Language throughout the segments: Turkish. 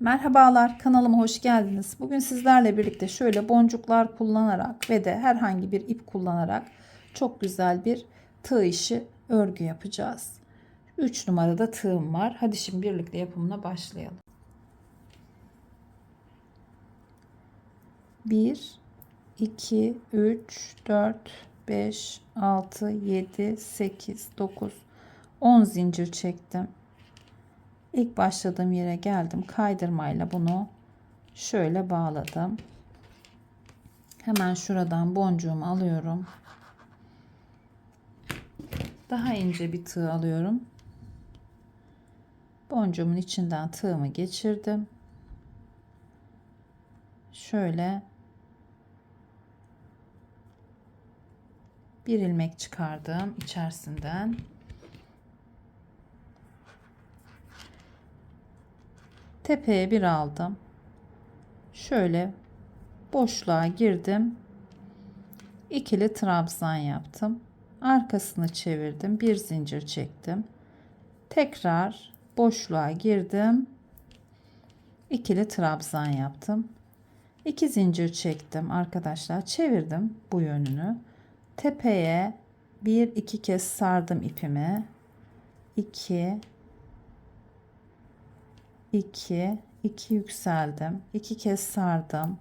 Merhabalar kanalıma hoş geldiniz. Bugün sizlerle birlikte şöyle boncuklar kullanarak ve de herhangi bir ip kullanarak çok güzel bir tığ işi örgü yapacağız. 3 numarada tığım var. Hadi şimdi birlikte yapımına başlayalım. 1 2 3 4 5 6 7 8 9 10 zincir çektim. İlk başladığım yere geldim. Kaydırmayla bunu şöyle bağladım. Hemen şuradan boncuğumu alıyorum. Daha ince bir tığ alıyorum. Boncuğumun içinden tığımı geçirdim. Şöyle bir ilmek çıkardım içerisinden. Tepeye bir aldım. Şöyle boşluğa girdim. İkili trabzan yaptım. Arkasını çevirdim. Bir zincir çektim. Tekrar boşluğa girdim. İkili trabzan yaptım. İki zincir çektim arkadaşlar. Çevirdim bu yönünü. Tepeye bir iki kez sardım ipimi. 2 2 2 yükseldim. 2 kez sardım.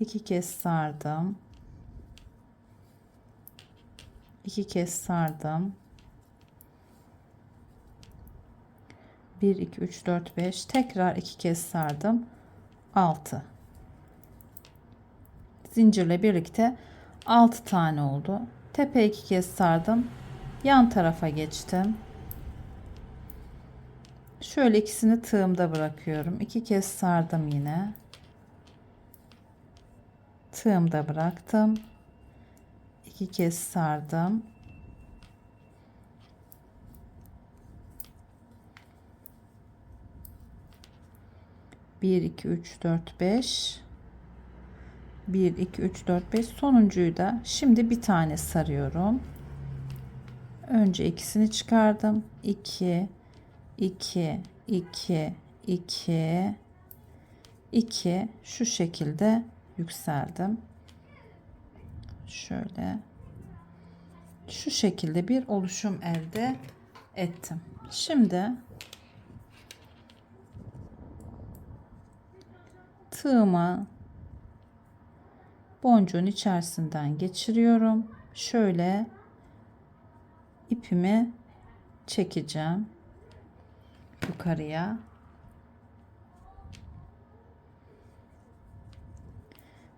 2 kez sardım. 2 kez sardım. 1 2 3 4 5 tekrar 2 kez sardım. 6 zincirle birlikte 6 tane oldu. Tepe 2 kez sardım. Yan tarafa geçtim. Şöyle ikisini tığımda bırakıyorum. İki kez sardım yine. Tığımda bıraktım. İki kez sardım. Bir, iki, üç, dört, beş. Bir, iki, üç, dört, beş. Sonuncuyu da şimdi bir tane sarıyorum. Önce ikisini çıkardım. İki, 2 2 2 2 şu şekilde yükseldim. Şöyle şu şekilde bir oluşum elde ettim. Şimdi tığımı boncuğun içerisinden geçiriyorum. Şöyle ipimi çekeceğim yukarıya.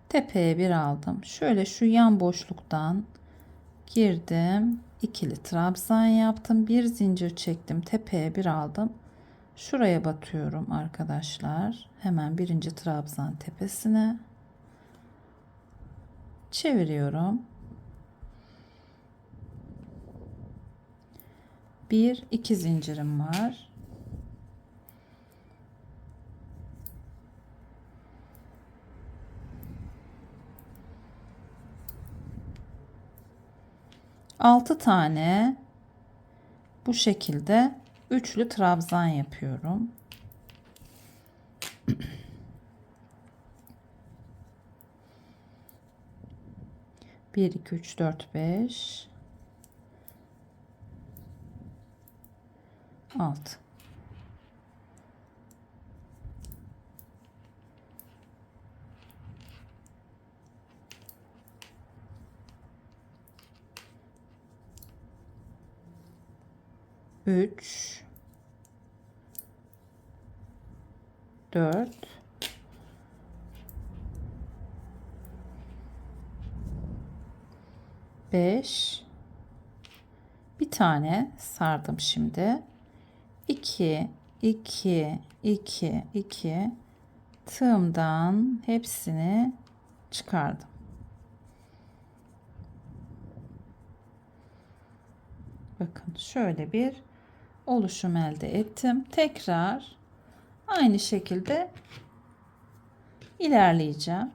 Tepeye bir aldım. Şöyle şu yan boşluktan girdim. ikili trabzan yaptım. Bir zincir çektim. Tepeye bir aldım. Şuraya batıyorum arkadaşlar. Hemen birinci trabzan tepesine. Çeviriyorum. Bir iki zincirim var. 6 tane bu şekilde üçlü trabzan yapıyorum. Bir, iki, üç, dört, beş, altı. 3 4 5 bir tane sardım şimdi. 2 2 2 2 tığımdan hepsini çıkardım. Bakın şöyle bir oluşum elde ettim. Tekrar aynı şekilde ilerleyeceğim.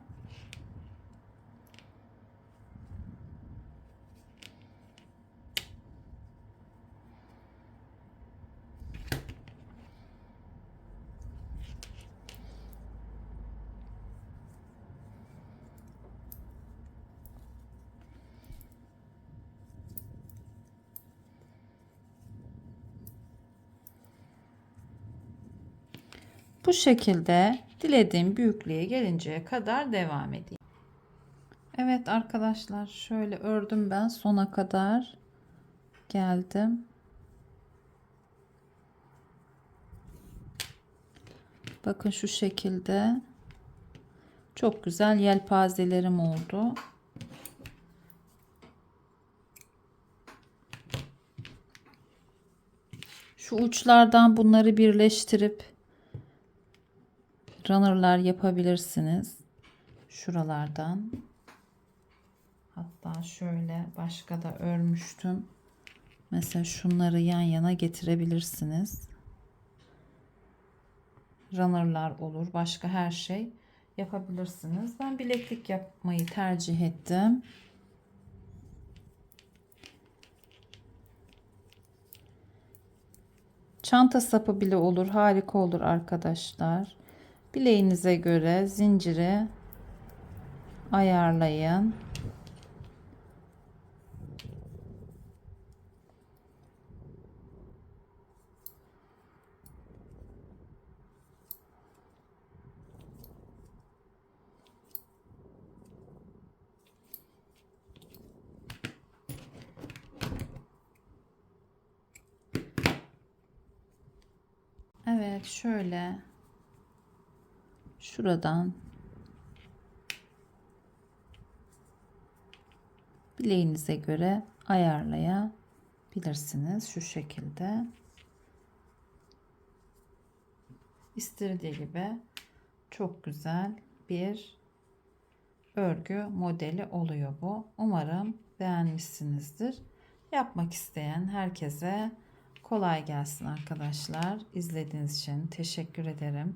Bu şekilde dilediğim büyüklüğe gelinceye kadar devam edeyim. Evet arkadaşlar şöyle ördüm ben sona kadar geldim. Bakın şu şekilde çok güzel yelpazelerim oldu. Şu uçlardan bunları birleştirip runner'lar yapabilirsiniz. Şuralardan. Hatta şöyle başka da örmüştüm. Mesela şunları yan yana getirebilirsiniz. Runner'lar olur. Başka her şey yapabilirsiniz. Ben bileklik yapmayı tercih ettim. Çanta sapı bile olur. Harika olur arkadaşlar. Bileğinize göre zinciri ayarlayın. Evet şöyle şuradan bileğinize göre ayarlayabilirsiniz şu şekilde. İstirdiği gibi çok güzel bir örgü modeli oluyor bu. Umarım beğenmişsinizdir. Yapmak isteyen herkese kolay gelsin arkadaşlar. İzlediğiniz için teşekkür ederim.